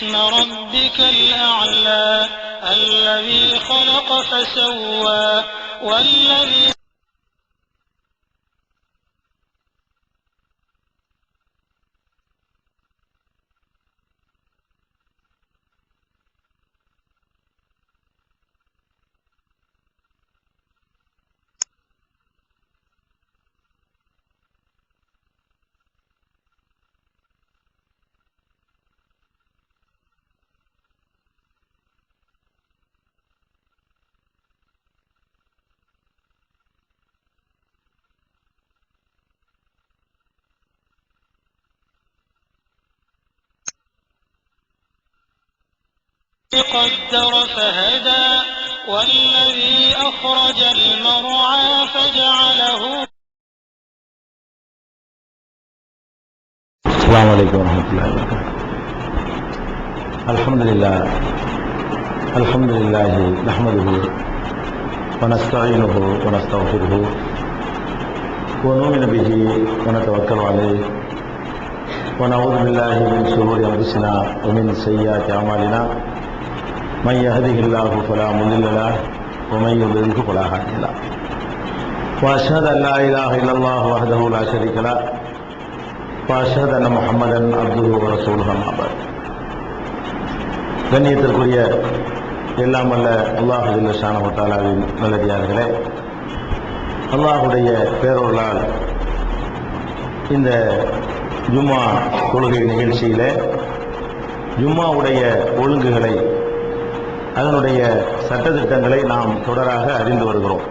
اسم ربك الأعلى الذي خلق فسوى والذي قدر فهدى والذي أخرج المرعى فجعله السلام عليكم ورحمة الله وبركاته. الحمد لله. الحمد لله نحمده ونستعينه ونستغفره ونؤمن به ونتوكل عليه. ونعوذ بالله من شرور أنفسنا ومن سيئات أعمالنا. من يهده الله فلا مضل له ومن يضلله فلا هادي له واشهد ان لا اله الا الله وحده لا شريك له واشهد ان محمدا عبده ورسوله اما بعد கண்ணியத்திற்குரிய எல்லாம் அல்ல அல்லாஹ் ஷானவத்தாலாவின் நல்லடியார்களே அல்லாஹுடைய பேரொருளால் இந்த ஜும்மா தொழுகை நிகழ்ச்சியில் ஜும்மாவுடைய ஒழுங்குகளை அதனுடைய சட்டதிட்டங்களை நாம் தொடராக அறிந்து வருகிறோம்.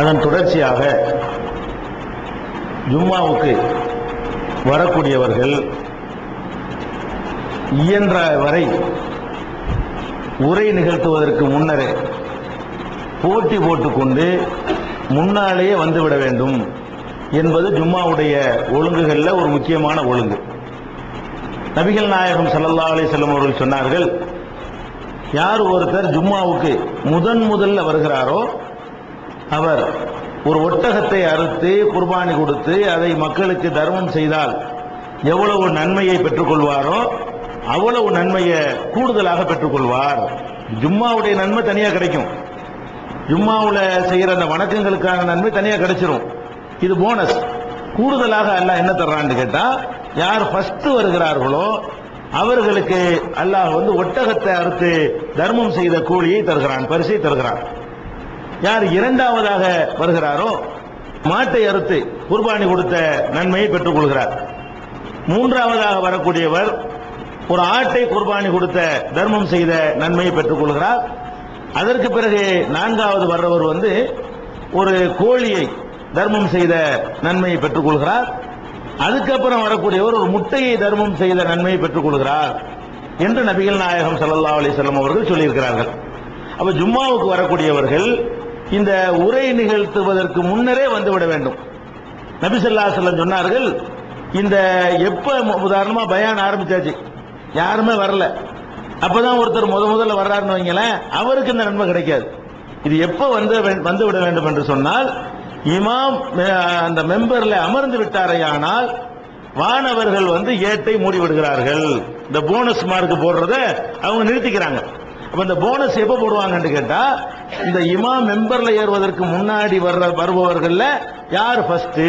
அதன் தொடர்ச்சியாக ஜும்மாவுக்கு வரக்கூடியவர்கள் இயன்ற வரை உரை நிகழ்த்துவதற்கு முன்னரே போட்டி போட்டுக்கொண்டு முன்னாலேயே வந்துவிட வேண்டும் என்பது ஜும்மாவுடைய ஒழுங்குகளில் ஒரு முக்கியமான ஒழுங்கு. நபிகள் நாயகம் ஸல்லல்லாஹு அலைஹி அவர்கள் சொன்னார்கள் யார் ஒருத்தர் ஜும்மாவுக்கு முதன் முதல்ல வருகிறாரோ அவர் ஒரு ஒட்டகத்தை அறுத்து குர்பானி கொடுத்து அதை மக்களுக்கு தர்மம் செய்தால் எவ்வளவு நன்மையை பெற்றுக்கொள்வாரோ அவ்வளவு நன்மையை கூடுதலாக பெற்றுக்கொள்வார். ஜும்மாவுடைய நன்மை தனியாக கிடைக்கும். ஜும்மாவில் செய்கிற அந்த வணக்கங்களுக்கான நன்மை தனியாக கிடைச்சிரும். இது போனஸ் கூடுதலாக அல்ல என்ன தர்றான்னு கேட்டால் யார் ஃபஸ்ட்டு வருகிறார்களோ அவர்களுக்கு அல்லாஹ் வந்து ஒட்டகத்தை அறுத்து தர்மம் செய்த கூலியை தருகிறான் பரிசை தருகிறான். யார் இரண்டாவதாக வருகிறாரோ மாட்டை அறுத்து குர்பானி கொடுத்த நன்மையை பெற்றுக் கொள்கிறார். மூன்றாவதாக வரக்கூடியவர் ஒரு ஆட்டை குர்பானி கொடுத்த தர்மம் செய்த நன்மையை பெற்றுக் கொள்கிறார். அதற்கு பிறகு நான்காவது வர்றவர் வந்து ஒரு கோழியை தர்மம் செய்த நன்மையை பெற்றுக் கொள்கிறார். அதுக்கப்புறம் வரக்கூடியவர் ஒரு முட்டையை தர்மம் செய்த நன்மையை பெற்றுக் கொள்கிறார் என்று நபிகள் நாயகம் சல்லா அலைஹி அவர்கள் சொல்லியிருக்கிறார்கள். அப்ப ஜும்மாவுக்கு வரக்கூடியவர்கள் இந்த உரை நிகழ்த்துவதற்கு முன்னரே வந்துவிட வேண்டும். நபிசல்லா செல்லம் சொன்னார்கள் இந்த எப்ப உதாரணமா பயான் ஆரம்பிச்சாச்சு யாருமே வரல. அப்பதான் ஒருத்தர் முத முதல்ல வர்றாருன்னு வைங்களேன் அவருக்கு இந்த நன்மை கிடைக்காது. இது எப்ப வந்து வந்து விட வேண்டும் என்று சொன்னால் இமாம் அந்த மெம்பர்ல அமர்ந்து விட்டாரையானால் வானவர்கள் வந்து ஏட்டை மூடி விடுகிறார்கள் இந்த போனஸ் மார்க் போடுறத அவங்க நிறுத்திக்கிறாங்க. அப்ப இந்த போனஸ் எப்ப போடுவாங்கன்னு கேட்டா இந்த இமாம் மெம்பர்ல ஏறுவதற்கு முன்னாடி வர்ற வருபவர்கள்ல யார் ஃபர்ஸ்ட்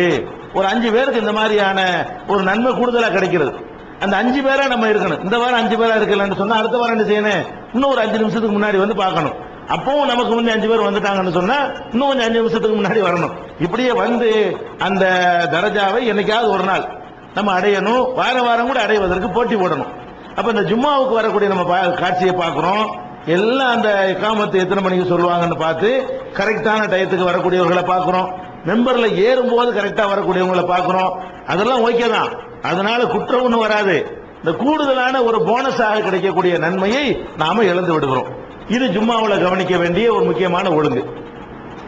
ஒரு அஞ்சு பேருக்கு இந்த மாதிரியான ஒரு நன்மை கூடுதலா கிடைக்கிறது. அந்த அஞ்சு பேரா நம்ம இருக்கணும். இந்த வாரம் அஞ்சு பேரா இருக்கலன்னு சொன்னா அடுத்த வாரம் என்ன செய்யணும்? இன்னும் ஒரு அஞ்சு நிமிஷத்துக்கு முன்னாடி வந்து பார்க்கணும். அப்பவும் நமக்கு முந்தைய அஞ்சு பேர் வந்துட்டாங்கன்னு சொன்னா இன்னும் கொஞ்சம் அஞ்சு நிமிஷத்துக்கு முன்னாடி வரணும். இப்படியே வந்து அந்த தரஜாவை என்னைக்காவது ஒரு நாள் நம்ம அடையணும். வார வாரம் கூட அடைவதற்கு போட்டி போடணும். அப்ப இந்த ஜும்மாவுக்கு வரக்கூடிய நம்ம பா- காட்சியை பார்க்கிறோம். எல்லாம் அந்த இக்காமத்து எத்தனை மணிக்கு சொல்லுவாங்கன்னு பார்த்து கரெக்டான டயத்துக்கு வரக்கூடியவர்களை பார்க்கிறோம். மெம்பர்ல ஏறும்போது கரெக்டா வரக்கூடியவங்களை பார்க்கிறோம். அதெல்லாம் ஓகே தான். அதனால குற்றம் ஒன்றும் வராது. இந்த கூடுதலான ஒரு போனஸாக கிடைக்கக்கூடிய நன்மையை நாம இழந்து விடுகிறோம். இது ஜும்மாவில் கவனிக்க வேண்டிய ஒரு முக்கியமான ஒழுங்கு.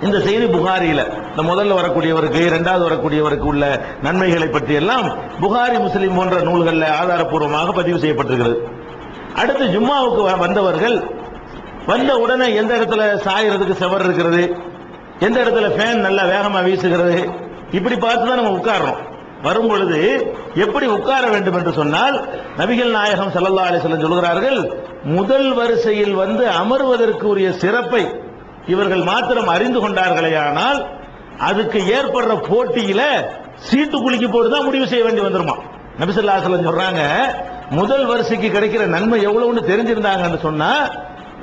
இந்த செய்தி புகாரியில இந்த முதல்ல வரக்கூடியவருக்கு இரண்டாவது வரக்கூடியவருக்கு உள்ள நன்மைகளை பற்றி எல்லாம் புகாரி முஸ்லிம் போன்ற நூல்களில் ஆதாரப்பூர்வமாக பதிவு செய்யப்பட்டிருக்கிறது. அடுத்து ஜும்மாவுக்கு வ- வந்தவர்கள் வந்த உடனே எந்த இடத்துல சாயறதுக்கு செவர் இருக்கிறது எந்த இடத்துல ஃபேன் நல்லா வேகமாக வீசுகிறது? இப்படி பார்த்து தான் நம்ம உட்கார்றோம். வரும் பொழுது எப்படி உட்கார வேண்டும் என்று சொன்னால் நபிகள் நாயகம் சல்லல்லா அலைஹி சொல்கிறார்கள் முதல் வரிசையில் வந்து அமர்வதற்கு உரிய சிறப்பை இவர்கள் மாத்திரம் அறிந்து கொண்டார்களே ஆனால் அதுக்கு ஏற்படுற போட்டியில சீட்டு குலுக்கி போட்டு தான் முடிவு செய்ய வேண்டி வந்துருமா? நபிசல்லா சொல்லம் சொல்றாங்க முதல் வரிசைக்கு கிடைக்கிற நன்மை எவ்வளவுன்னு தெரிஞ்சிருந்தாங்கன்னு சொன்னா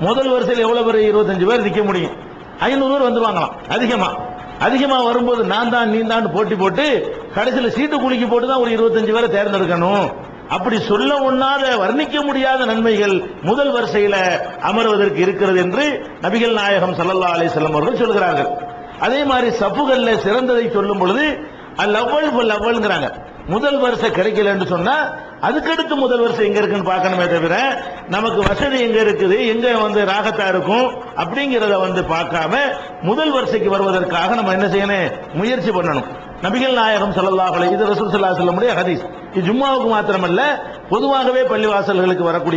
முதல் வரிசையில் எவ்வளவு பேர்? இருபத்தஞ்சு பேர் நிற்க முடியும். ஐநூறு பேர் வந்துருவாங்களாம் அதிகமா. அதிகமா வரும்போது நான் தான் நீ தான் போட்டி போட்டு கடைசியில் சீட்டு குலுக்கி போட்டு தான் ஒரு இருபத்தஞ்சு பேரை தேர்ந்தெடுக்கணும். அப்படி சொல்ல ஒண்ணாத வர்ணிக்க முடியாத நன்மைகள் முதல் வரிசையில அமர்வதற்கு இருக்கிறது என்று நபிகள் நாயகம் சல்லல்லா அலைஹி வஸல்லம் அவர்கள் சொல்கிறார்கள். அதே மாதிரி சப்புகள்ல சிறந்ததை சொல்லும் பொழுது அல் அவ்வள் முதல் வரிசை கிடைக்கலன்னு சொன்னா அதுக்கடுத்து முதல் வரிசை எங்க இருக்குன்னு பார்க்கணுமே தவிர நமக்கு வசதி எங்க இருக்குது எங்க வந்து ராகத்தா இருக்கும் அப்படிங்கிறத வந்து பார்க்காம முதல் வரிசைக்கு வருவதற்காக நம்ம என்ன செய்யணும்? முயற்சி பண்ணணும். நபிகள் நாயகம் ஸல்லல்லாஹு இது ரசூல் ஸல்லல்லாஹு அலைஹி வஸல்லம் ஹதீஸ். இது ஜும்மாவுக்கு மாத்திரமல்ல பொதுவாகவே பள்ளிவாசல்களுக்கு வரக்கூடிய